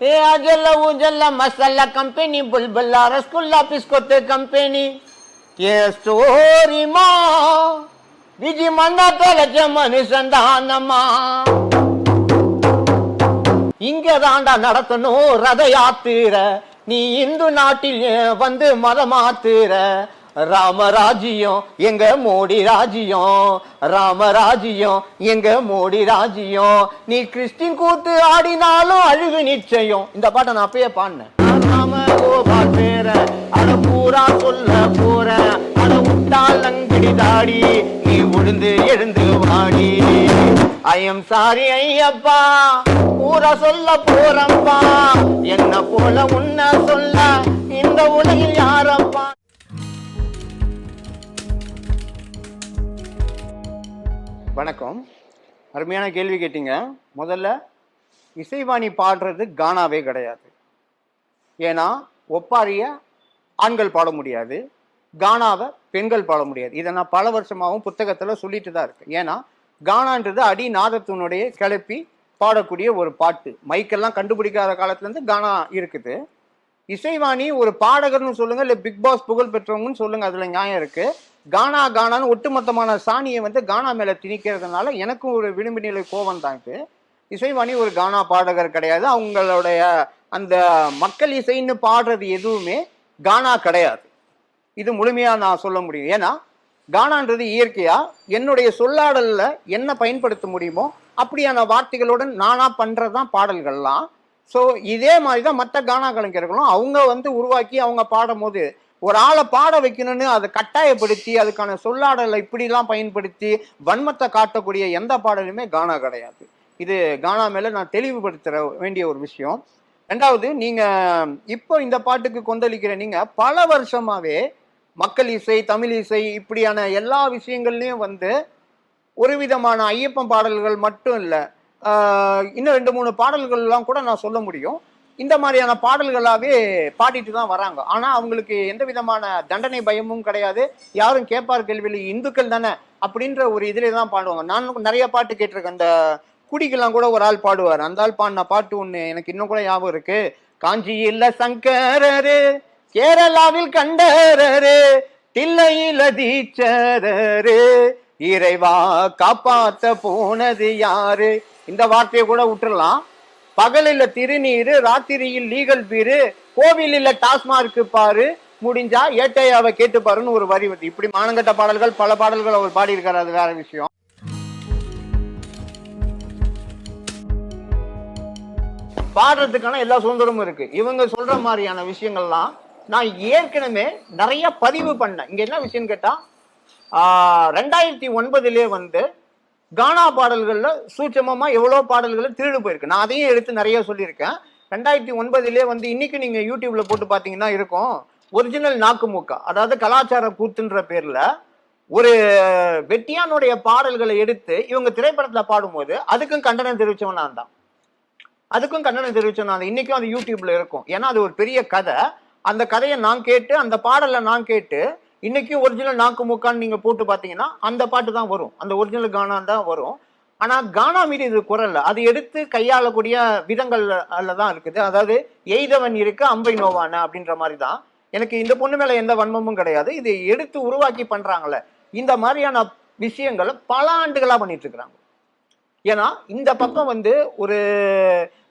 पेजल उजल मसाला कंपनी बुलबुल्ला रसगुल्ला पिस्कोते कंपनी ये स्टोरी माँ बीजी मंदा தொலைச்ச மனுஷந்தானம்மா இங்க தாண்டா நடத்தணும் ரத யாத்திர நீ இந்து நாட்டில் வந்து மதமாத்திர ராமராஜ்யம் எங்க மோடி ராஜ்யம். ராமராஜ்யம் எங்க மோடி ராஜ்யம். நீ கிறிஸ்டின் கூத்து ஆடினாலும் அழுகு நிச்சயம். இந்த பாட்டை நான் அப்பயே பாடினேன். ராம கோபால் பேர அட பூரா சொல்ல போற. அட விட்டால் லங்கடி தாடி. நீ உழுந்து எழுந்து வாடி. I am sorry Ayyappa. பூரா சொல்ல போறப்பா. என்ன போல உன்ன சொல்ல. இந்த உலகில் யாரப்பா? வணக்கம். அருமையான கேள்வி கேட்டீங்க. முதல்ல இசைவாணி பாடுறது கானாவே கிடையாது. ஏன்னா ஒப்பாரிய ஆண்கள் பாட முடியாது. கானாவை பெண்கள் பாட முடியாது. இதை நான் பல வருஷமாகவும் புத்தகத்தில் சொல்லிட்டு தான் இருக்கேன். ஏன்னா கானான்றது அடி நாதத்தினுடைய கிளப்பி பாடக்கூடிய ஒரு பாட்டு. மைக்கெல்லாம் கண்டுபிடிக்காத காலத்துலேருந்து கானா இருக்குது. இசைவாணி ஒரு பாடகர்னு சொல்லுங்கள் இல்லை பிக் பாஸ் புகழ் பெற்றவங்கன்னு சொல்லுங்கள் அதில் நியாயம் இருக்குது கானா கானான்னு ஒட்டுமொத்தமான சாணியை வந்து கானா மேலே திணிக்கிறதுனால எனக்கும் ஒரு விளிம்பு நிலை கோபம் தான் இது. இசைவாணி ஒரு கானா பாடகர் கிடையாது. அவங்களுடைய அந்த மக்கள் இசைன்னு பாடுறது எதுவுமே கானா கிடையாது. இது முழுமையாக நான் சொல்ல முடியும். ஏன்னா கானான்றது இயற்கையாக என்னுடைய சொல்லாடலில் என்ன பயன்படுத்த முடியுமோ அப்படியான வார்த்தைகளுடன் நானாக பண்ணுறது தான் பாடல்கள்லாம். ஸோ இதே மாதிரி தான் மற்ற கானா கலைஞர்களும் அவங்க வந்து உருவாக்கி அவங்க பாடும்போது ஒரு ஆளை பாட வைக்கணும்னு அதை கட்டாயப்படுத்தி அதுக்கான சொல்லாடலை இப்படிலாம் பயன்படுத்தி வன்மத்தை காட்டக்கூடிய எந்த பாடலுமே கானா கிடையாது. இது கானா மேலே நான் தெளிவுபடுத்த வேண்டிய ஒரு விஷயம். ரெண்டாவது நீங்கள் இப்போ இந்த பாட்டுக்கு கொந்தளிக்கிற நீங்கள் பல வருஷமாகவே மக்கள் இசை தமிழ் இசை இப்படியான எல்லா விஷயங்கள்லையும் வந்து ஒரு விதமான ஐயப்பன் பாடல்கள் மட்டும் இல்லை இன்னும் ரெண்டு மூணு பாடல்கள்லாம் கூட நான் சொல்ல முடியும். இந்த மாதிரியான பாடல்களாகவே பாடிட்டு தான் வராங்க. ஆனால் அவங்களுக்கு எந்த விதமான தண்டனை பயமும் கிடையாது. யாரும் கேட்பார் கேள்வியில் இந்துக்கள் தானே? அப்படின்ற ஒரு இதிலே தான் பாடுவாங்க. நான் நிறைய பாட்டு கேட்டிருக்கேன். அந்த குடிக்கெல்லாம் கூட ஒரு ஆள் பாடுவார். அந்த ஆள் பாடின பாட்டு ஒன்று எனக்கு இன்னும் கூட ஞாபகம் இருக்கு. காஞ்சியில சங்கரரு கேரளாவில் கண்டரரு தில்லையில தீச்சரரு இறைவா காப்பாத்த போனது யாரு? இந்த வார்த்தையை கூட விட்டுறலாம். பகலில் திருநீரு ராத்திரியில் லீகல் பீரு கோவிலில் டாஸ்மார்க் பாரு முடிஞ்சா ஏட்டையாவை கேட்டு பாருன்னு ஒரு வரி வந்து இப்படி மானங்கட்ட பாடல்கள் பல பாடல்கள் அவர் பாடியிருக்காரு அது வேற விஷயம். பாடுறதுக்கான எல்லா சுதந்திரமும் இருக்கு. இவங்க சொல்ற மாதிரியான விஷயங்கள்லாம் நான் ஏற்கனவே நிறைய பதிவு பண்ணேன். இங்க என்ன விஷயம் கேட்டா ரெண்டாயிரத்தி ஒன்பதுலேயே வந்து கானா பாடல்களில் சூட்சமமாக எவ்வளோ பாடல்கள் திருடு போயிருக்கு. நான் அதையும் எடுத்து நிறைய சொல்லியிருக்கேன். ரெண்டாயிரத்தி ஒன்பதுலேயே வந்து இன்னைக்கு நீங்கள் யூடியூப்ல போட்டு பார்த்தீங்கன்னா இருக்கும். ஒரிஜினல் நாக்குமுக்கா அதாவது கலாச்சார கூத்துன்ற பேரில் ஒரு வெட்டியானுடைய பாடல்களை எடுத்து இவங்க திரைப்படத்தில் பாடும்போது அதுக்கும் கண்டனம் தெரிவித்தவன் நான் தான். அதுக்கும் கண்டனம் தெரிவித்தவன் நான் இன்றைக்கும் அது யூடியூப்ல இருக்கும். ஏன்னா அது ஒரு பெரிய கதை. அந்த கதையை நான் கேட்டு அந்த பாடலை நான் கேட்டு இன்றைக்கும் ஒரிஜினல் நாக்கு முக்கான்னு நீங்கள் போட்டு பார்த்தீங்கன்னா அந்த பாட்டு தான் வரும். அந்த ஒரிஜினல் கானா தான் வரும். ஆனால் கானா மீது இது குரல் அது எடுத்து கையாளக்கூடிய விதங்கள்ல தான் இருக்குது. அதாவது எய்தவன் இருக்கு அம்பை நோவான அப்படின்ற மாதிரி தான். எனக்கு இந்த பொண்ணு மேலே எந்த வன்மமும் கிடையாது. இதை எடுத்து உருவாக்கி பண்ணுறாங்களே இந்த மாதிரியான விஷயங்களை பல ஆண்டுகளாக பண்ணிட்டு இருக்கிறாங்க. ஏன்னா இந்த பக்கம் வந்து ஒரு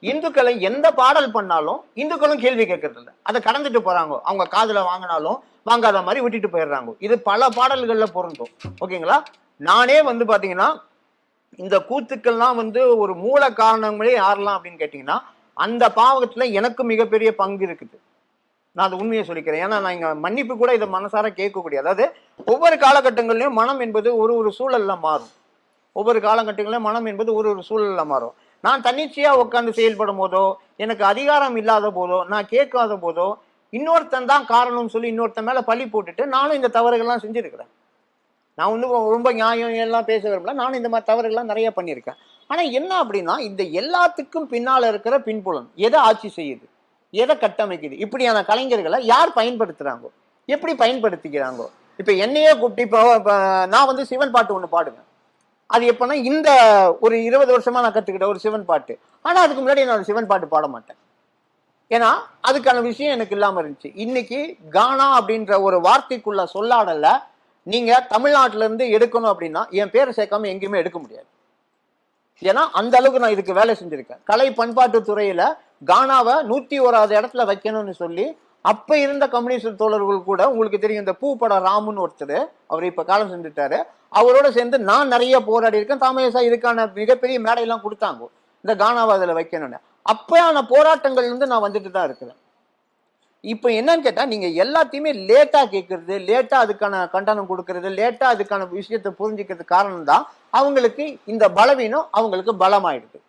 இந்துக்களை எந்த பாடல் பண்ணாலும் இந்துக்களும் கேள்வி கேட்கறது இல்லை அதை கடந்துட்டு போறாங்க. அவங்க காதுல வாங்கினாலும் வாங்காத மாதிரி விட்டுட்டு போயிடுறாங்க. இது பல பாடல்கள்ல பொருந்தும். ஓகேங்களா? நானே வந்து பாத்தீங்கன்னா இந்த கூத்துக்கள்லாம் வந்து ஒரு மூல காரணங்களே யாரெல்லாம் அப்படின்னு கேட்டீங்கன்னா அந்த பாவகத்துல எனக்கு மிகப்பெரிய பங்கு இருக்குது. நான் அது உண்மையை சொல்லிக்கிறேன். ஏன்னா நான் இங்க மன்னிப்பு கூட இதை மனசார கேட்கக்கூடிய. அதாவது ஒவ்வொரு காலகட்டங்கள்லயும் மனம் என்பது ஒரு ஒரு சூழல்ல மாறும். ஒவ்வொரு காலகட்டங்களிலும் மனம் என்பது ஒரு ஒரு சூழலில் மாறும். நான் தன்னிச்சையாக உட்காந்து செயல்படும் போதோ எனக்கு அதிகாரம் இல்லாத போதோ நான் கேட்காத போதோ இன்னொருத்தன் தான் காரணம்னு சொல்லி இன்னொருத்தன் மேலே பழி போட்டுட்டு நானும் இந்த தவறுகள்லாம் செஞ்சுருக்கிறேன். நான் வந்து ரொம்ப நியாயம் எல்லாம் பேச விரும்பல நானும் இந்த மாதிரி தவறுகள்லாம் நிறைய பண்ணியிருக்கேன். ஆனால் என்ன அப்படின்னா இந்த எல்லாத்துக்கும் பின்னால் இருக்கிற பின்புலம் எதை ஆட்சி செய்யுது? எதை கட்டமைக்குது? இப்படியான கலைஞர்களை யார் பயன்படுத்துகிறாங்கோ எப்படி பயன்படுத்திக்கிறாங்கோ? இப்போ என்னையே கூப்பிட்டு இப்போ நான் வந்து சிவன் பாட்டு ஒன்று பாடுவேன். அது எப்போன்னா இந்த ஒரு இருபது வருஷமா நான் கற்றுக்கிட்ட ஒரு சிவன் பாட்டு. ஆனால் அதுக்கு முன்னாடி நான் ஒரு சிவன் பாட்டு பாட மாட்டேன். ஏன்னா அதுக்கான விஷயம் எனக்கு இல்லாமல் இருந்துச்சு. இன்னைக்கு கானா அப்படின்ற ஒரு வார்த்தைக்குள்ள சொல்லாடல. நீங்க தமிழ்நாட்டிலேருந்து எடுக்கணும் அப்படின்னா என் பேரை சேர்க்காம எங்கேயுமே எடுக்க முடியாது. ஏன்னா அந்த அளவுக்கு நான் இதுக்கு வேலை செஞ்சுருக்கேன். கலை பண்பாட்டு துறையில் கானாவை நூற்றி ஓராவது இடத்துல வைக்கணும்னு சொல்லி அப்போ இருந்த கம்யூனிஸ்ட் தோழர்கள் கூட உங்களுக்கு தெரியும் இந்த பூப்பட ராமுன்னு ஒருத்தர் அவர் இப்போ காலம் செஞ்சுட்டாரு அவரோட சேர்ந்து நான் நிறைய போராடி இருக்கேன் தாமேசா இதுக்கான மிகப்பெரிய மேடையெல்லாம் கொடுத்தாங்க. இந்த கானாவாதில் வைக்கணும்னு. அப்பயான போராட்டங்கள் இருந்து நான் வந்துட்டு தான் இருக்கிறேன். இப்போ என்னன்னு கேட்டால் நீங்கள் எல்லாத்தையுமே லேட்டாக கேட்கறது லேட்டாக அதுக்கான கண்டனம் கொடுக்கறது லேட்டாக அதுக்கான விஷயத்தை புரிஞ்சுக்கிறது காரணம் தான் அவங்களுக்கு இந்த பலவீனம் அவங்களுக்கு பலமாயிடுது.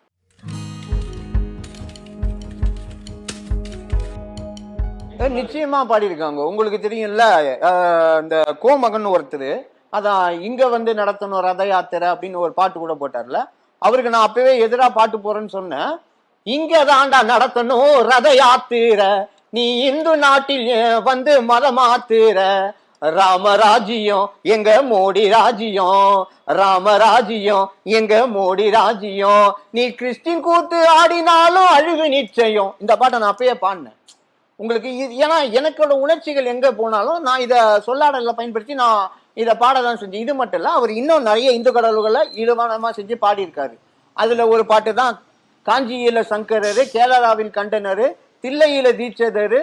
நிச்சயமா பாடியிருக்காங்க. உங்களுக்கு தெரியும்ல இந்த கோமகன் ஒருத்தர் அதான் இங்க வந்து நடத்தணும் ரத யாத்திரை அப்படின்னு ஒரு பாட்டு கூட போட்டார்ல. அவருக்கு நான் அப்பவே எதிரா பாட்டு போறேன்னு சொன்னேன். இங்க தாண்டா நடத்தணும் ரத யாத்திர. நீ இந்து நாட்டில் வந்து மதம் மாத்துற ராமராஜ்யம் எங்க மோடி ராஜ்யம். ராமராஜ்யம் எங்க மோடி ராஜ்யம். நீ கிறிஸ்டின் கூத்து ஆடினாலும் அழிவு நிச்சயம். இந்த பாட்டை நான் அப்பயே பாடினேன். உங்களுக்கு இது ஏன்னா எனக்கோட உணர்ச்சிகள் எங்க போனாலும் நான் இதை சொல்லாடலில் பயன்படுத்தி நான் இதை பாடலாம் செஞ்சேன். இது மட்டும் இல்லை அவர் இன்னும் நிறைய இந்து கடவுள்களை ஈடுபானமா செஞ்சு பாடியிருக்காரு. அதுல ஒரு பாட்டு தான் காஞ்சியில சங்கரரு கேரளாவில் கண்டனரு தில்லையில தீட்சதரு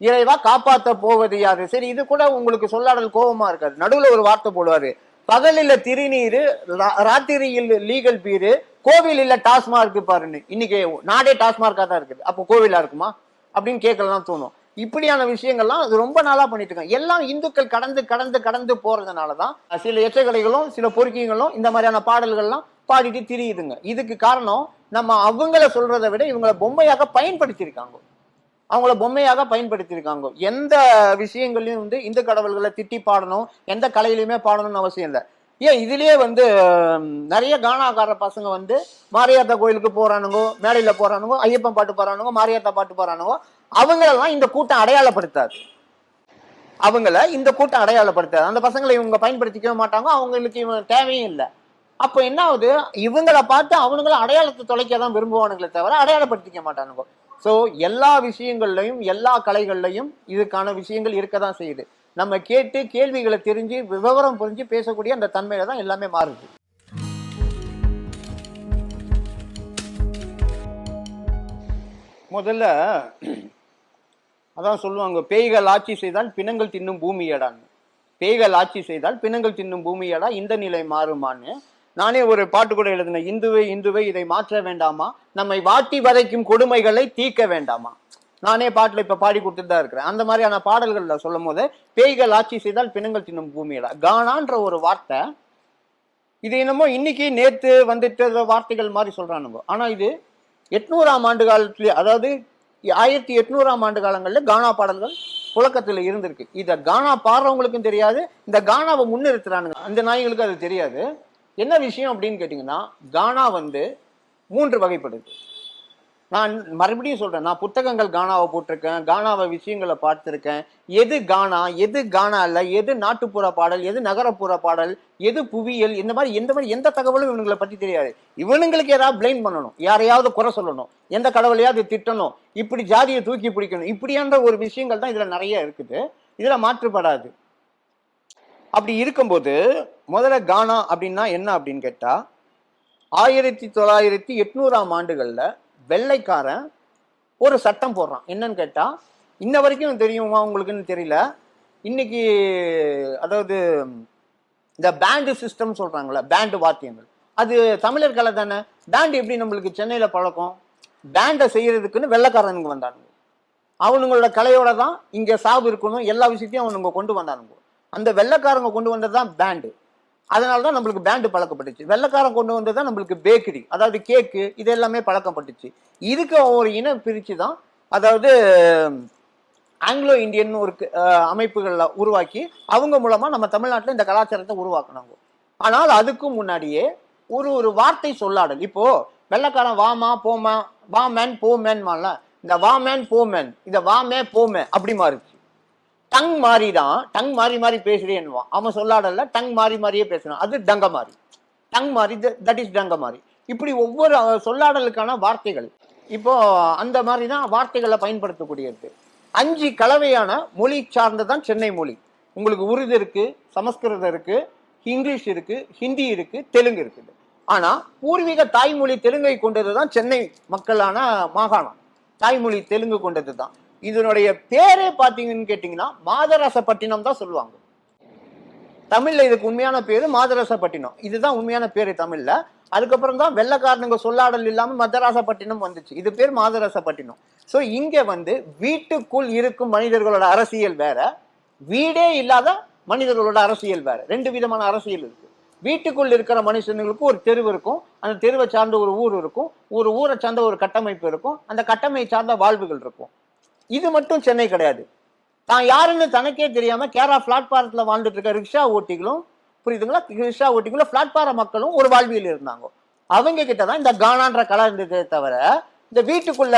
இறைவா காப்பாத்த போவது யாரு? சரி இது கூட உங்களுக்கு சொல்லாடல் கோபமா இருக்காது. நடுவுல ஒரு வார்த்தை போடுவாரு பகலில திருநீரு ரா- ராத்திரியில் லீகல் பீரு கோவில் இல்ல டாஸ்மார்க் பாருன்னு. இன்னைக்கு நாடே டாஸ்மார்க்கா தான் இருக்குது. அப்போ கோவிலா இருக்குமா? அப்படின்னு கேட்கலாம் தோணும். இப்படியான விஷயங்கள்லாம் அது ரொம்ப நாளாக பண்ணிட்டு இருக்காங்க. எல்லாம் இந்துக்கள் கடந்து கடந்து கடந்து போறதுனால தான் சில எச்சக்கலைகளும் சில பொறுக்கிகளும் இந்த மாதிரியான பாடல்கள்லாம் பாடிட்டு திரியுதுங்க. இதுக்கு காரணம் நம்ம அவங்கள சொல்றதை விட இவங்கள பொம்மையாக பயன்படுத்தியிருக்காங்க. அவங்கள பொம்மையாக பயன்படுத்தியிருக்காங்க. எந்த விஷயங்களையும் வந்து இந்து கடவுள்களை திட்டி பாடணும் எந்த கலையிலுமே பாடணும்னு அவசியம் இல்லை. ஏன் இதுலயே வந்து நிறைய கானாக்கார பசங்க வந்து மாரியாத்தா கோயிலுக்கு போறானுங்கோ மேடையில போறானுங்கோ ஐயப்பன் பாட்டு போறானுங்கோ மாரியாத்தா பாட்டு போறானுங்கோ அவங்களெல்லாம் இந்த கூட்டம் அடையாளப்படுத்தாது. அவங்கள இந்த கூட்டம் அடையாளப்படுத்தாது. அந்த பசங்களை இவங்க பயன்படுத்திக்கவே மாட்டாங்க அவங்களுக்கு இவங்க தேவையும் இல்லை. அப்போ என்ன ஆகுது? இவங்கள பார்த்து அவனுங்களை அடையாளத்தை தொலைக்க தான் விரும்புவானுங்களே தவிர அடையாளப்படுத்திக்க மாட்டானுங்க. ஸோ எல்லா விஷயங்கள்லையும் எல்லா கலைகள்லையும் இதுக்கான விஷயங்கள் இருக்க தான் செய்யுது. நம்ம கேட்டு கேள்விகளை தெரிஞ்சு விவரம் புரிஞ்சு பேசக்கூடிய அந்த தன்மையில தான் எல்லாமே மாறுது. முதல்ல அதான் சொல்லுவாங்க பேய்கள் ஆட்சி செய்தால் பிணங்கள் தின்னும் பூமியடான்னு பேய்கள் ஆட்சி செய்தால் பிணங்கள் தின்னும் பூமியடா இந்த நிலை மாறுமான்னு. நானே ஒரு பாட்டு கூட எழுதினேன் இந்துவை இந்துவை இதை மாற்ற வேண்டாமா? நம்மை வாட்டி வதைக்கும் கொடுமைகளை தீர்க்க வேண்டாமா? நானே பாட்டில் இப்போ பாடி கொடுத்துட்டு தான் இருக்கிறேன். அந்த மாதிரியான பாடல்களில் சொல்லும் போது பேய்கள் ஆட்சி செய்தால் பிணங்கள் தின்னும் பூமியில. கானான்ற ஒரு வார்த்தை இது என்னமோ இன்னைக்கு நேற்று வந்துட்டு வார்த்தைகள் மாதிரி சொல்கிறானுங்க ஆனால் இது எட்நூறாம் ஆண்டு காலத்துலேயே அதாவது ஆயிரத்தி எட்நூறாம் ஆண்டு காலங்களில் கானா பாடல்கள் புழக்கத்தில் இருந்திருக்கு. இதை கானா பாடுறவங்களுக்கும் தெரியாது இந்த கானாவை முன்னிறுத்துறானுங்க. அந்த நாய்களுக்கு அது தெரியாது. என்ன விஷயம் அப்படின்னு கேட்டிங்கன்னா கானா வந்து மூன்று வகைப்படுது. நான் மறுபடியும் சொல்கிறேன் நான் புத்தகங்கள் கானாவை போட்டிருக்கேன் கானாவை விஷயங்களை பார்த்துருக்கேன். எது கானா எது கானா இல்லை எது நாட்டுப்புற பாடல் எது நகரப்புற பாடல் எது புவியியல் இந்த மாதிரி எந்த மாதிரி எந்த தகவலும் இவனுங்களை பற்றி தெரியாது. இவனுங்களுக்கு ஏதாவது பிளைம் பண்ணணும் யாரையாவது குறை சொல்லணும் எந்த கடவுளையாவது திட்டணும் இப்படி ஜாதியை தூக்கி பிடிக்கணும் இப்படியான ஒரு விஷயங்கள் தான் இதில் நிறைய இருக்குது. இதில் மாற்றுப்படாது. அப்படி இருக்கும்போது முதல்ல கானா அப்படின்னா என்ன அப்படின்னு கேட்டால் ஆயிரத்தி தொள்ளாயிரத்தி எட்நூறாம் ஆண்டுகளில் வெள்ளைக்காரன் ஒரு சட்டம் போடுறான். என்னன்னு கேட்டால் இன்ன வரைக்கும் தெரியுமா உங்களுக்குன்னு தெரியல. இன்னைக்கு அதாவது இந்த பேண்டு சிஸ்டம் சொல்கிறாங்களே பேண்டு வாத்தியங்கள். அது தமிழர் கலை தானே. பேண்டு எப்படி நம்மளுக்கு சென்னையில் பழக்கம்? பேண்டை செய்கிறதுக்குன்னு வெள்ளைக்காரனுங்க வந்தானுங்க. அவனுங்களோட கலையோட தான் இங்கே சாவு இருக்கணும். எல்லா விஷயத்தையும் அவனுங்க கொண்டு வந்தானுங்க. அந்த வெள்ளைக்காரங்க கொண்டு வந்தது தான் பேண்டு. அதனால தான் நம்மளுக்கு பேண்டு பழக்கப்பட்டுச்சு. வெள்ளக்காரன் கொண்டு வந்தது தான் நம்மளுக்கு பேக்கரி அதாவது கேக்கு இது எல்லாமே பழக்கப்பட்டுச்சு. இதுக்கு ஒரு இனம் பிரித்து தான் அதாவது ஆங்கிலோ இந்தியன் ஒரு அமைப்புகளில் உருவாக்கி அவங்க மூலமாக நம்ம தமிழ்நாட்டில் இந்த கலாச்சாரத்தை உருவாக்குனாங்க. ஆனால் அதுக்கும் முன்னாடியே ஒரு ஒரு வார்த்தை சொல்லாடல். இப்போது வெள்ளைக்காரன் வாமா போமா வா மேன் போ இந்த வாமேன் போமேன் இந்த வாமே போமே அப்படி மாறுச்சு டங் மாறி தான் டங் மாறி மாறி பேசுறேன்னுவான். அவன் சொல்லாடல டங் மாறி மாறியே பேசுறான். அது டங்க மாறி டங் மாறி தட் இஸ் டங்க மாறி இப்படி ஒவ்வொரு சொல்லாடலுக்கான வார்த்தைகள். இப்போ அந்த மாதிரி தான் வார்த்தைகளை பயன்படுத்தக்கூடியது. அஞ்சு கலவையான மொழி சார்ந்ததான் சென்னை மொழி. உங்களுக்கு உருது இருக்கு சமஸ்கிருதம் இருக்கு இங்கிலீஷ் இருக்கு ஹிந்தி இருக்கு தெலுங்கு இருக்குது. ஆனா பூர்வீக தாய்மொழி தெலுங்கை கொண்டது தான் சென்னை மக்களான மாகாணம். தாய்மொழி தெலுங்கு கொண்டது தான் இதனுடைய பேரே பார்த்தீங்கன்னு கேட்டிங்கன்னா மாதரசப்பட்டினம் தான் சொல்லுவாங்க. தமிழில் இதுக்கு உண்மையான பேர் மாதரசப்பட்டினம். இதுதான் உண்மையான பேர் தமிழில். அதுக்கப்புறம் தான் வெள்ளக்காரனுங்க சொல்லாடல் இல்லாமல் மதராசப்பட்டினம் வந்துச்சு. இது பேர் மாதரசப்பட்டினம். ஸோ இங்கே வந்து வீட்டுக்குள் இருக்கும் மனிதர்களோட அரசியல் வேற வீடே இல்லாத மனிதர்களோட அரசியல் வேற. ரெண்டு விதமான அரசியல் இருக்கு. வீட்டுக்குள் இருக்கிற மனுஷனுங்களுக்கு ஒரு தெருவு இருக்கும். அந்த தெருவை சார்ந்த ஒரு ஊர் இருக்கும். ஒரு ஊரை சார்ந்த ஒரு கட்டமைப்பு இருக்கும். அந்த கட்டமை சார்ந்த வாழ்வுகள் இருக்கும். இது மட்டும் சென்னை கிடையாது. தான் யாருன்னு தனக்கே தெரியாம கேரளா பிளாட்பாரத்தில் வாழ்ந்துட்டு இருக்க ரிக்ஷா ஓட்டிகளும் புரியுதுங்களா? ரிக்ஷா ஓட்டிகளும் பிளாட்பார மக்களும் ஒரு வாழ்வியல் இருந்தாங்க. அவங்க கிட்ட தான் இந்த கானான்ற கலை இருந்ததே தவிர இந்த வீட்டுக்குள்ள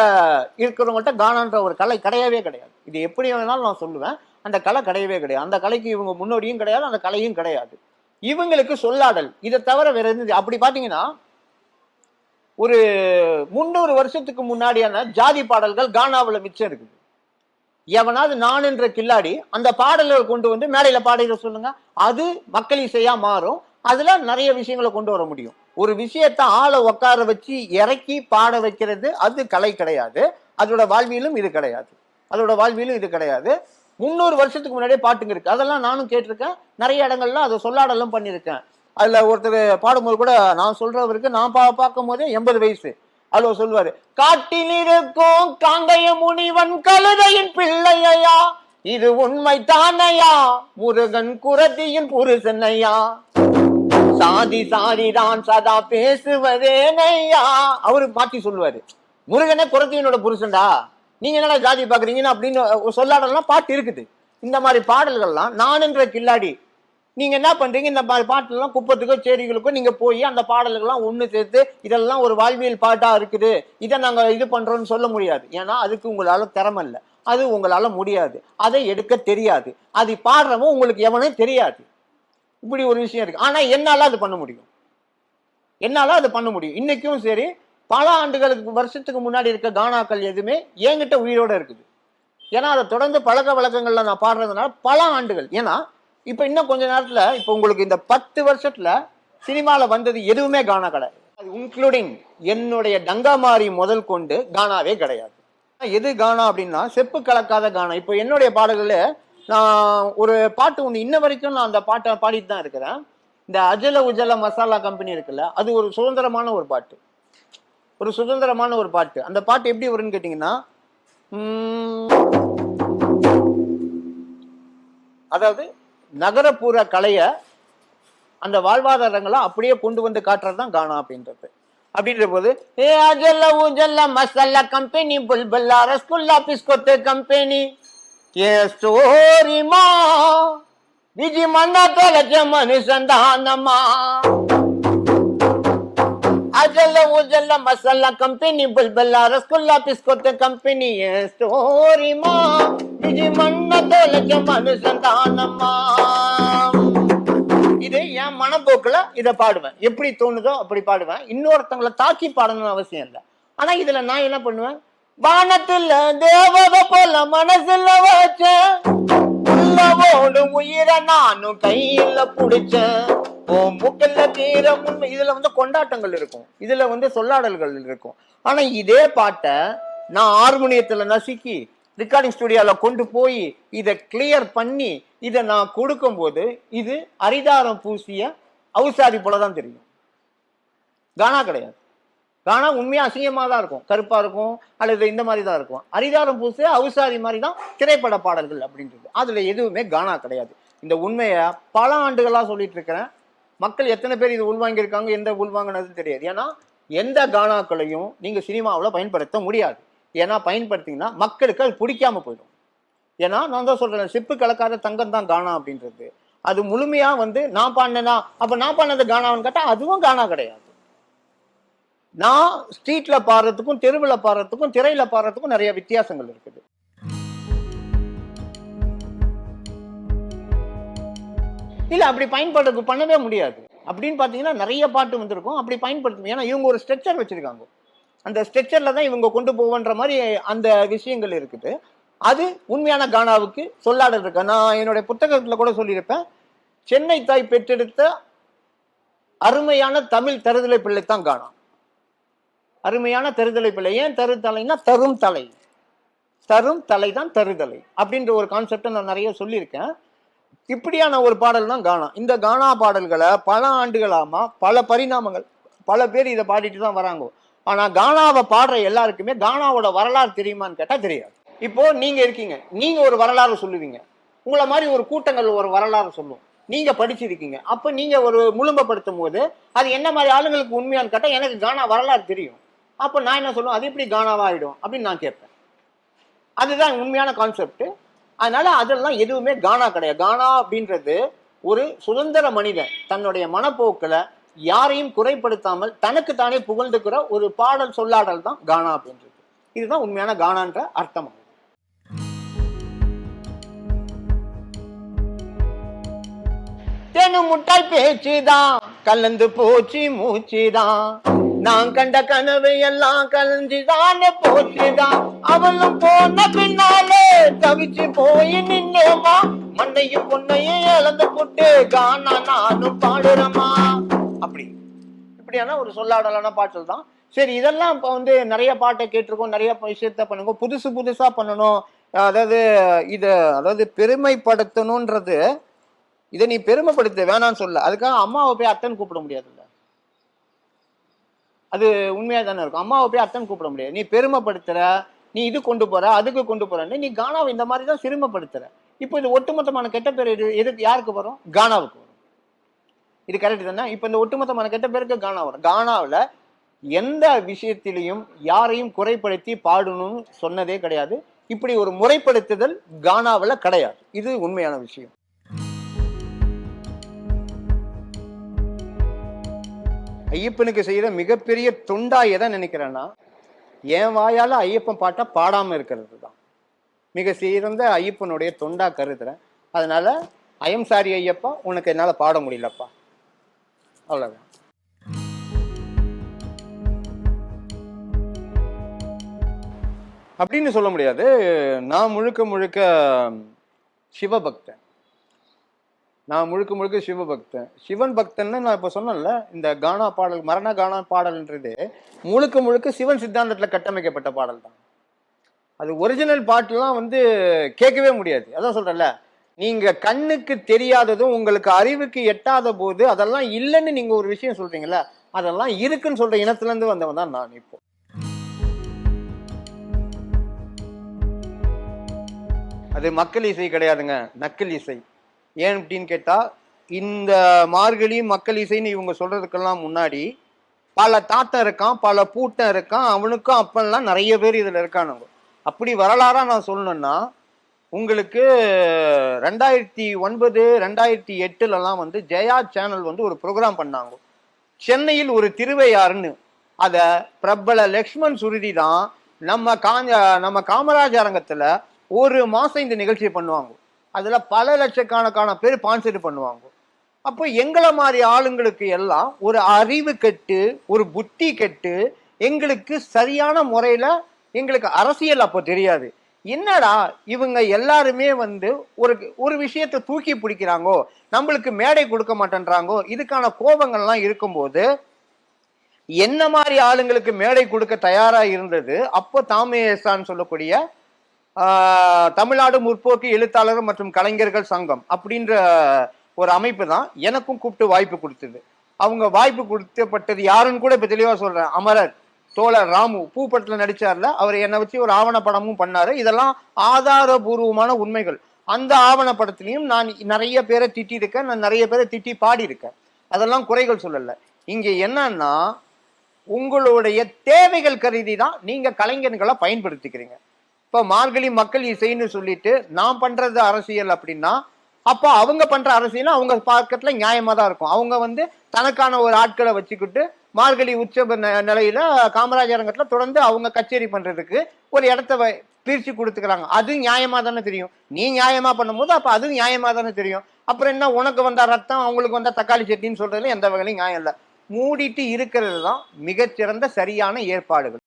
இருக்கிறவங்கள்ட்ட கானான்ற ஒரு கலை கிடையவே கிடையாது. இது எப்படி வேணாலும் நான் சொல்லுவேன். அந்த கலை கிடையவே கிடையாது. அந்த கலைக்கு இவங்க முன்னோடியும் கிடையாது அந்த கலையும் கிடையாது. இவங்களுக்கு சொல்லாடல். இதை தவிர வேற எதுவும் அப்படி பார்த்தீங்கன்னா ஒரு முந்நூறு வருஷத்துக்கு முன்னாடியான ஜாதி பாடல்கள் கானாவில் மிச்சம் இருக்குது. எவனாவது நான் என்ற கில்லாடி அந்த பாடலை கொண்டு வந்து மேடையில பாடிட சொல்லுங்க. அது மக்கள் இசையா மாறும். அதுல நிறைய விஷயங்களை கொண்டு வர முடியும். ஒரு விஷயத்த ஆளை உட்கார வச்சு இறக்கி பாட வைக்கிறது அது கலை கிடையாது. அதோட வாழ்வியலும் இது கிடையாது. அதோட வாழ்வியலும் இது கிடையாது. முந்நூறு வருஷத்துக்கு முன்னாடியே பாட்டுங்க இருக்கு. அதெல்லாம் நானும் கேட்டிருக்கேன். நிறைய இடங்கள்ல அதை சொல்லாடலும் பண்ணியிருக்கேன். அதுல ஒருத்தர் பாடும்போது கூட நான் சொல்றவருக்கு நான் பா பார்க்கும் போதே எண்பது வயசு. அதோ சொல்லுவாரு. காட்டில் இருக்கும் காங்கைய முனிவன் கழுதையின் பிள்ளையா இது உண்மை தானையா? முருகன் குரத்தியின் புருஷனையா? சாதி சாதி தான் சதா பேசுவதேனையா? அவரு மாற்றி சொல்லுவாரு. முருகனே குரத்தியனோட புருஷன்டா. நீங்க என்னடா ஜாதி பாக்குறீங்கன்னு அப்படின்னு சொல்லாடலாம் பாட்டு இருக்குது. இந்த மாதிரி பாடல்கள்லாம் நான் என்ற கில்லாடி நீங்க என்ன பண்றீங்க? இந்த மாதிரி பாட்டுலாம் குப்பத்துக்கோ சேரிகளுக்கோ நீங்க போய் அந்த பாடல்கள்லாம் ஒன்று சேர்த்து இதெல்லாம் ஒரு வாழ்வியல் பாட்டா இருக்குது. இதை நாங்க இது பண்றோம்னு சொல்ல முடியாது. ஏன்னா அதுக்கு உங்களால திறமை இல்லை. அது உங்களால முடியாது. அதை எடுக்க தெரியாது. அது பாடுறவன் உங்களுக்கு எவனே தெரியாது. இப்படி ஒரு விஷயம் இருக்கு. ஆனா என்னால அது பண்ண முடியும். என்னால அது பண்ண முடியும். இன்னைக்கும் சரி பல ஆண்டுகளுக்கு வருஷத்துக்கு முன்னாடி இருக்க கானாக்கள் எதுவுமே என்கிட்ட உயிரோட இருக்குது. ஏன்னா அதை தொடர்ந்து பழக்க வழக்கங்கள்ல நான் பாடுறதுனால பல ஆண்டுகள். ஏன்னா இப்போ இன்னும் கொஞ்ச நேரத்தில் இப்போ உங்களுக்கு இந்த பத்து வருஷத்தில் சினிமாவில் வந்தது எதுவுமே கானா கிடையாது அது இன்க்ளூடிங் என்னுடைய டங்காமாரி முதல் கொண்டு கானாவே கிடையாது. எது கானா அப்படின்னா செப்பு கலக்காத கானா. இப்போ என்னுடைய பாடல்கள்ல நான் ஒரு பாட்டு ஒன்று இன்ன வரைக்கும் நான் அந்த பாட்டை பாடிட்டு தான் இருக்கிறேன். இந்த அஜல உஜல மசாலா கம்பெனி இருக்குல்ல அது ஒரு சுதந்திரமான ஒரு பாட்டு. ஒரு சுதந்திரமான ஒரு பாட்டு. அந்த பாட்டு எப்படி வரும்னு கேட்டிங்கன்னா அதாவது நகரப்புற கலையை அந்த வாழ்வாதாரங்களை அப்படியே கொண்டு வந்து காட்டுறது தான் கானா அப்படின்றது. அப்படின்ற போது ஏ அஜல்ல ஊஜல்ல மசாலா கம்பெனி புல்பல்லா ரஸ்குல்லா பிஸ்கொத்து கம்பெனி ஏ ஸ்டோரிமா விஜி மன்னா தொலைச்ச மனுஷந்தானம்மா அஜல்ல உஜல்ல மசாலா கம்பெனி புல்பல்லா ரசகுல்லா பிஸ்கொத்து கம்பெனி ஸ்டோரிமா விஜி மண்ணா தொலைச்ச மனுஷந்தானம்மா இது என் மனப்போக்குல இதை பாடுவேன் எப்படி தோணுதோ அப்படி பாடுவேன் இன்னொருத்தவங்களை தாக்கி பாடணும்னு அவசியம் இல்லை ஆனா இதுல நான் என்ன பண்ணுவேன் வானத்துல தேவத போல மனசுல வச்சேன் உள்ளவோடு உயிரை நானும் கையில புடிச்சேன் மூக்கல்ல தீர உண்மை இதுல வந்து கொண்டாட்டங்கள் இருக்கும். இதுல வந்து சொல்லாடல்கள் இருக்கும். ஆனா இதே பாட்டை நான் ஹார்மோனியத்துல நசுக்கி ரெக்கார்டிங் ஸ்டுடியோல கொண்டு போய் இதை கிளியர் பண்ணி இதை நான் கொடுக்கும்போது இது அரிதாரம் பூசிய அவுசாரி போல தான் தெரியும். கானா கிடையாது. கானா உண்மையா அசிங்கமாக தான் இருக்கும். கருப்பா இருக்கும் அல்லது இந்த மாதிரி தான் இருக்கும். அரிதாரம் பூசிய அவுசாரி மாதிரி தான் திரைப்பட பாடல்கள் அப்படின்றது. அதுல எதுவுமே கானா கிடையாது. இந்த உண்மையை பல ஆண்டுகளாக சொல்லிட்டு இருக்கிறேன். மக்கள் எத்தனை பேர் இது உள்வாங்கியிருக்காங்க எந்த உள்வாங்கினதுன்னு தெரியாது. ஏன்னா எந்த கானாக்களையும் நீங்கள் சினிமாவில் பயன்படுத்த முடியாது. ஏன்னா பயன்படுத்திங்கன்னா மக்களுக்கு அது பிடிக்காம போயிடும். ஏன்னா நான் தான் சொல்கிறேன் சிப்பு கலக்காத தங்கம் தான் கானா அப்படின்றது. அது முழுமையாக வந்து நான் பாடினேனா அப்போ நான் பாடினது கானான்னு கேட்டால் அதுவும் கானா கிடையாது. நான் ஸ்ட்ரீட்டில் பாடுறதுக்கும் தெருவில் பாடுறதுக்கும் திரையில் பாடுறதுக்கும் நிறைய வித்தியாசங்கள் இருக்குது. இல்லை அப்படி பயன்பாடு பண்ணவே முடியாது. அப்படின்னு பார்த்தீங்கன்னா நிறைய பாட்டு வந்திருக்கும். அப்படி பயன்படுத்தும் ஏன்னா இவங்க ஒரு ஸ்ட்ரக்சர் வச்சுருக்காங்க. அந்த ஸ்ட்ரெச்சரில் தான் இவங்க கொண்டு போவன்ற மாதிரி அந்த விஷயங்கள் இருக்குது. அது உண்மையான கானாவுக்கு சொல்லாடல் இருக்கு. நான் என்னுடைய புத்தகத்தில் கூட சொல்லியிருப்பேன். சென்னை தாய் பெற்றெடுத்த அருமையான தமிழ் தருதலை பிள்ளை தான் காணா அருமையான தருதலை பிள்ளை. ஏன் தருதலைன்னா தரும் தலை. தரும் தலை தான் தருதலை. அப்படின்ற ஒரு கான்செப்டை நான் நிறைய சொல்லியிருக்கேன். இப்படியான ஒரு பாடல் தான் கானா. இந்த கானா பாடல்களை பல ஆண்டுகளாமா பல பரிணாமங்கள் பல பேர் இதை பாடிட்டு தான் வராங்க. ஆனா கானாவை பாடுற எல்லாருக்குமே கானாவோட வரலாறு தெரியுமான்னு கேட்டா தெரியாது. இப்போ நீங்க இருக்கீங்க. நீங்க ஒரு வரலாறு சொல்லுவீங்க. உங்களை மாதிரி ஒரு கூட்டங்கள் ஒரு வரலாறு சொல்லும். நீங்க படிச்சிருக்கீங்க. அப்ப நீங்க ஒரு முழுமைப்படுத்தும் போது அது என்ன மாதிரி ஆளுங்களுக்கு உண்மையான்னு கேட்டா எனக்கு கானா வரலாறு தெரியும். அப்ப நான் என்ன சொல்லுவேன்? அது எப்படி கானாவா ஆயிடும் அப்படின்னு நான் கேட்பேன். அதுதான் உண்மையான கான்செப்ட் அதனால அதெல்லாம் எதுவுமே கானா கிடையாது. கானா அப்படின்றது ஒரு சுதந்திர மனிதன் தன்னுடைய மனப்போக்கில் யாரையும் குறைப்படுத்தாமல் தனக்கு தானே புகழ்ந்துக்கிற ஒரு பாடல் சொல்லாடல் தான் கானா அப்படின்றது. இதுதான் உண்மையான கானான்ற அர்த்தமாகும் தெனு முட்டாய் பேச்சுதான் கலந்து போச்சு மூச்சுதான். நான் கண்ட கனவை எல்லாம் கலஞ்சுதான் போச்சுதான் அவளும் போன பின்னாலே தவிச்சு போய் நின்னேமா மண்ணையும் பொண்ணையும் இழந்து போட்டு கானா நானும் பாடுறமா அப்படி. இப்படியான ஒரு சொல்லாடலான பாட்டல் தான். சரி இதெல்லாம் இப்போ வந்து நிறைய பாட்டை கேட்டிருக்கோம் நிறைய விஷயத்த பண்ணுங்க. புதுசு புதுசா பண்ணணும். அதாவது இது அதாவது பெருமைப்படுத்தணுன்றது இதை நீ பெருமைப்படுத்த வேணாம்னு சொல்ல அதுக்காக அம்மாவை போய் அத்தன் கூப்பிட முடியாது. அது உண்மையாக தானே இருக்கும். அம்மாவை போய் அத்தன் கூப்பிட முடியாது. நீ பெருமைப்படுத்துற நீ இது கொண்டு போற அதுக்கு கொண்டு போறன்னு நீ கானாவை இந்த மாதிரி தான் சிறுமப்படுத்துற. இப்போ இது ஒட்டுமொத்தமான கெட்ட பேர் இது எதுக்கு யாருக்கு வரும்? கானாவுக்கு வரும். இது கரெக்ட் தானே? இப்போ இந்த ஒட்டுமொத்தமான கெட்ட பேருக்கு கானா வரும். கானாவில் எந்த விஷயத்திலையும் யாரையும் குறைப்படுத்தி பாடணும்னு சொன்னதே கிடையாது. இப்படி ஒரு முறைப்படுத்துதல் கானாவில் கிடையாது. இது உண்மையான விஷயம். ஐயப்பனுக்கு செய்கிற மிகப்பெரிய தொண்டா எதை நினைக்கிறேன்னா என் வாயால் ஐயப்பன் பாட்டை பாடாமல் இருக்கிறது தான் மிக சிறந்த ஐயப்பனுடைய தொண்டா கருதுறேன். அதனால ஐயம் சாரி ஐயப்பா உனக்கு என்னால் பாட முடியலப்பா. அவ்வளோதான் அப்படின்னு சொல்ல முடியாது. நான் முழுக்க முழுக்க சிவபக்தன். நான் முழுக்க முழுக்க சிவபக்தன். சிவன் பக்தன்னு நான் இப்போ சொன்னேன்ல இந்த கானா பாடல் மரண கானா பாடல்ன்றது முழுக்க முழுக்க சிவன் சித்தாந்தத்தில் கட்டமைக்கப்பட்ட பாடல் தான் அது ஒரிஜினல் பாட்டுலாம் வந்து கேட்கவே முடியாது. அதான் சொல்கிறேன்ல நீங்கள் கண்ணுக்கு தெரியாததும் உங்களுக்கு அறிவுக்கு எட்டாத போது அதெல்லாம் இல்லைன்னு நீங்கள் ஒரு விஷயம் சொல்றீங்கல்ல அதெல்லாம் இருக்குன்னு சொல்கிற இனத்துலேருந்து வந்தவன் தான் நான் இப்போ. அது மக்கள் இசை கிடையாதுங்க நக்கல் இசை. ஏன் அப்படின்னு கேட்டால் இந்த மார்கழி மக்கள் இசைன்னு இவங்க சொல்கிறதுக்கெல்லாம் முன்னாடி பல தாத்தன் இருக்கான் பல பூட்டன் இருக்கான் அவனுக்கும் அப்பெல்லாம் நிறைய பேர் இதில் இருக்கானுங்க. அப்படி வரலாறாக நான் சொல்லணும்னா உங்களுக்கு ரெண்டாயிரத்தி ஒன்பது ரெண்டாயிரத்தி எட்டுலலாம் வந்து ஜெயா சேனல் வந்து ஒரு ப்ரோக்ராம் பண்ணாங்க. சென்னையில் ஒரு திருவையாறுன்னு. அதை பிரபல லக்ஷ்மண் சுருதி தான் நம்ம காஞ்ச நம்ம காமராஜ் அரங்கத்தில் ஒரு மாதம் இந்த நிகழ்ச்சியை பண்ணுவாங்க. அதில் பல லட்சக்கணக்கான பேர் பான்செட் பண்ணுவாங்க. அப்போ எங்களை மாதிரி ஆளுங்களுக்கு எல்லாம் ஒரு அறிவு கெட்டு ஒரு புத்தி கெட்டு எங்களுக்கு சரியான முறையில் எங்களுக்கு அரசியல் அப்போ தெரியாது. என்னடா இவங்க எல்லாருமே வந்து ஒரு ஒரு விஷயத்தை தூக்கி பிடிக்கிறாங்கோ நம்மளுக்கு மேடை கொடுக்க மாட்டேன்றாங்கோ இதுக்கான கோபங்கள்லாம் இருக்கும்போது என்ன மாதிரி ஆளுங்களுக்கு மேடை கொடுக்க தயாரா இருந்தது அப்போ தாமேசான்னு சொல்லக்கூடிய தமிழ்நாடு முற்போக்கு எழுத்தாளர் மற்றும் கலைஞர்கள் சங்கம் அப்படின்ற ஒரு அமைப்பு தான் எனக்கும் கூப்பிட்டு வாய்ப்பு கொடுத்தது. அவங்க வாய்ப்பு கொடுத்தப்பட்டது யாருன்னு கூட இப்போ தெளிவாக சொல்கிறேன் அமரர் தோழர் ராமு பூ நடித்தார்ல அவர் என்னை வச்சு ஒரு ஆவணப்படமும் பண்ணார். இதெல்லாம் ஆதாரபூர்வமான உண்மைகள். அந்த ஆவணப்படத்துலையும் நான் நிறைய பேரை திட்டியிருக்கேன் நான் நிறைய பேரை திட்டி பாடியிருக்கேன். அதெல்லாம் குறைகள் சொல்லலை. இங்கே என்னன்னா உங்களுடைய தேவைகள் கருதி தான் நீங்கள் கலைஞர்களை பயன்படுத்திக்கிறீங்க. இப்போ மார்கழி மக்கள் இசைன்னு சொல்லிட்டு நான் பண்றது அரசியல் அப்படின்னா அப்போ அவங்க பண்ற அரசியல் அவங்க பார்க்கறதுல நியாயமா தான் இருக்கும். அவங்க வந்து தனக்கான ஒரு ஆட்களை வச்சுக்கிட்டு மார்கழி உற்சவ ந- நிலையில காமராஜர் அரங்கத்துல தொடர்ந்து அவங்க கச்சேரி பண்றதுக்கு ஒரு இடத்த பிரித்து பிரிச்சு கொடுத்துக்கிறாங்க. அது நியாயமா தானே தெரியும். நீ நியாயமா பண்ணும்போது அப்ப அது நியாயமா தானே தெரியும். அப்புறம் என்ன உனக்கு வந்தா ரத்தம் அவங்களுக்கு வந்தா தக்காளி சட்னின்னு சொல்றதுல எந்த வகையிலும் நியாயம் இல்லை. மூடிட்டு இருக்கிறது தான் மிகச்சிறந்த சரியான ஏற்பாடுகள்.